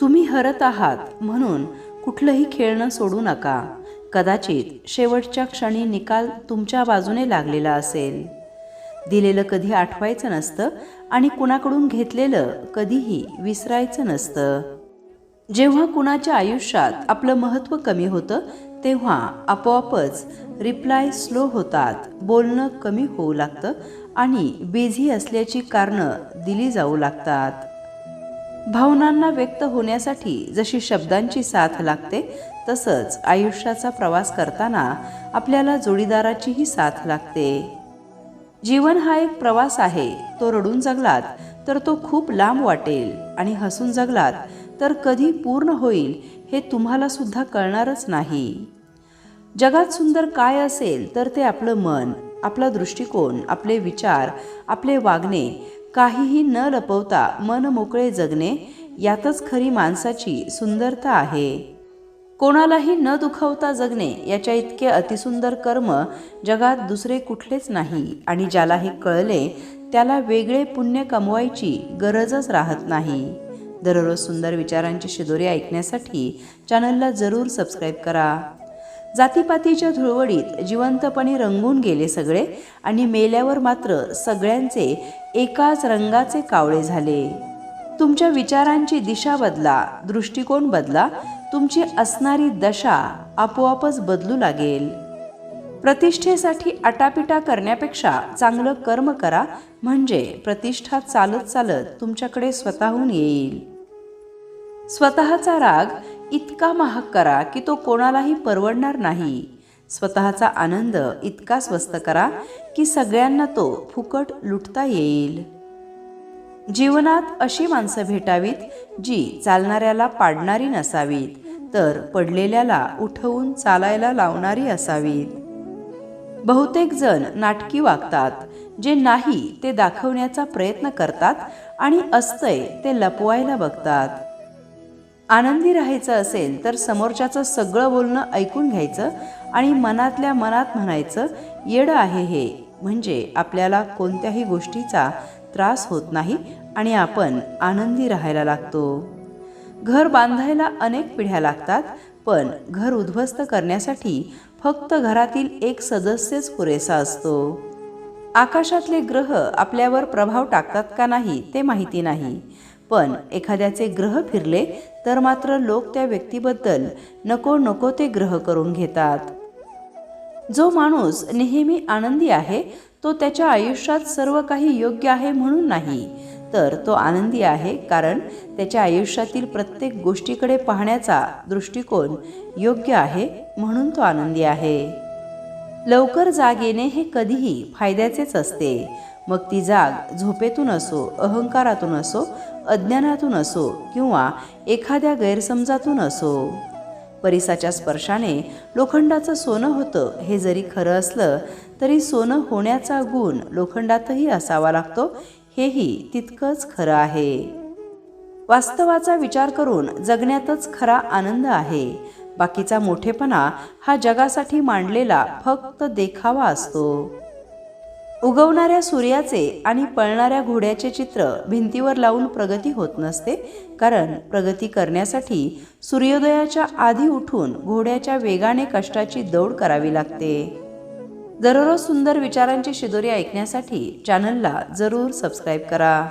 तुम्ही हरत आहात म्हणून कुठलंही खेळणं सोडू नका. कदाचित शेवटच्या क्षणी निकाल तुमच्या बाजूने लागलेला असेल. दिलेलं कधी आठवायचं नसतं आणि कुणाकडून घेतलेलं कधीही विसरायचं नसतं. जेव्हा कुणाच्या आयुष्यात आपलं महत्त्व कमी होतं तेव्हा आपोआपच रिप्लाय स्लो होतात बोलणं कमी होऊ लागतं आणि बिझी असल्याची कारणं दिली जाऊ लागतात. भावनांना व्यक्त होण्यासाठी जशी शब्दांची साथ लागते तसंच आयुष्याचा प्रवास करताना आपल्याला जोडीदाराचीही साथ लागते. जीवन हा एक प्रवास आहे तो रडून जगलात तर तो खूप लांब वाटेल आणि हसून जगलात तर कधी पूर्ण होईल हे तुम्हाला सुद्धा कळणारच नाही. जगात सुंदर काय असेल तर ते आपलं मन आपला दृष्टिकोन आपले विचार आपले वागणे काहीही न लपवता मन मोकळे जगणे यातच खरी माणसाची सुंदरता आहे. कोणालाही न दुखवता जगणे याच्या इतके अतिसुंदर कर्म जगात दुसरे कुठलेच नाही आणि ज्याला हे कळले त्याला वेगळे पुण्य कमवायची गरजच राहत नाही. दररोज सुंदर विचारांची शिदोरी ऐकण्यासाठी चॅनलला जरूर सबस्क्राईब करा. जातीपातीच्या धुळवडीत जिवंतपणे रंगून गेले सगळे आणि मेल्यावर मात्र सगळ्यांचे एकाच रंगाचे कावळे झाले. तुमच्या विचारांची दिशा बदला दृष्टिकोन बदला तुमची असणारी दशा आपोआपच बदलू लागेल. प्रतिष्ठेसाठी आटापिटा करण्यापेक्षा चांगलं कर्म करा म्हणजे प्रतिष्ठा चालत चालत तुमच्याकडे स्वतःहून येईल. स्वतःचा राग इतका महाग करा की तो कोणालाही परवडणार नाही. स्वतःचा आनंद इतका स्वस्त करा की सगळ्यांना तो फुकट लुटता येईल. जीवनात अशी माणसं भेटावीत जी चालणाऱ्याला पाडणारी नसावीत तर पडलेल्याला उठवून चालायला लावणारी असावीत. बहुतेक जण नाटकी वागतात जे नाही ते दाखवण्याचा प्रयत्न करतात आणि असतंय ते लपवायला बघतात. आनंदी राहायचं असेल तर समोरच्याचं सगळं बोलणं ऐकून घ्यायचं आणि मनातल्या मनात म्हणायचं येडं आहे हे. म्हणजे आपल्याला कोणत्याही गोष्टीचा त्रास होत नाही आणि आपण आनंदी राहायला लागतो. घर बांधायला अनेक पिढ्या लागतात पण घर उद्ध्वस्त करण्यासाठी फक्त घरातील एक सदस्यच पुरेसा असतो. आकाशातले ग्रह आपल्यावर प्रभाव टाकतात का नाही ते माहिती नाही. पण एखाद्याचे ग्रह फिरले तर मात्र लोक त्या व्यक्तीबद्दल नको नको ते ग्रह करून घेतात. जो माणूस नेहमी आनंदी आहे तो त्याच्या आयुष्यात सर्व काही योग्य आहे म्हणून नाही तर तो आनंदी आहे कारण त्याच्या आयुष्यातील प्रत्येक गोष्टीकडे पाहण्याचा दृष्टिकोन योग्य आहे म्हणून तो आनंदी आहे. लवकर जाग येणे हे कधीही फायद्याचेच असते. मग ती जाग झोपेतून असो अहंकारातून असो अज्ञानातून असो किंवा एखाद्या गैरसमजातून असो. परिसाच्या स्पर्शाने लोखंडाचं सोनं होतं. हे जरी खरं असलं तरी सोनं होण्याचा गुण लोखंडातही असावा लागतो. हेही तितकंच खरं आहे. वास्तवाचा विचार करून जगण्यातच खरा आनंद आहे. बाकीचा मोठेपणा हा जगासाठी मांडलेला फक्त देखावा असतो. उगवणाऱ्या सूर्याचे आणि पळणाऱ्या घोड्याचे चित्र भिंतीवर लावून प्रगती होत नसते कारण प्रगती करण्यासाठी सूर्योदयाच्या आधी उठून घोड्याच्या वेगाने कष्टाची दौड करावी लागते. दररोज सुंदर विचारांची शिदोरी ऐकण्यासाठी चॅनलला जरूर सबस्क्राईब करा.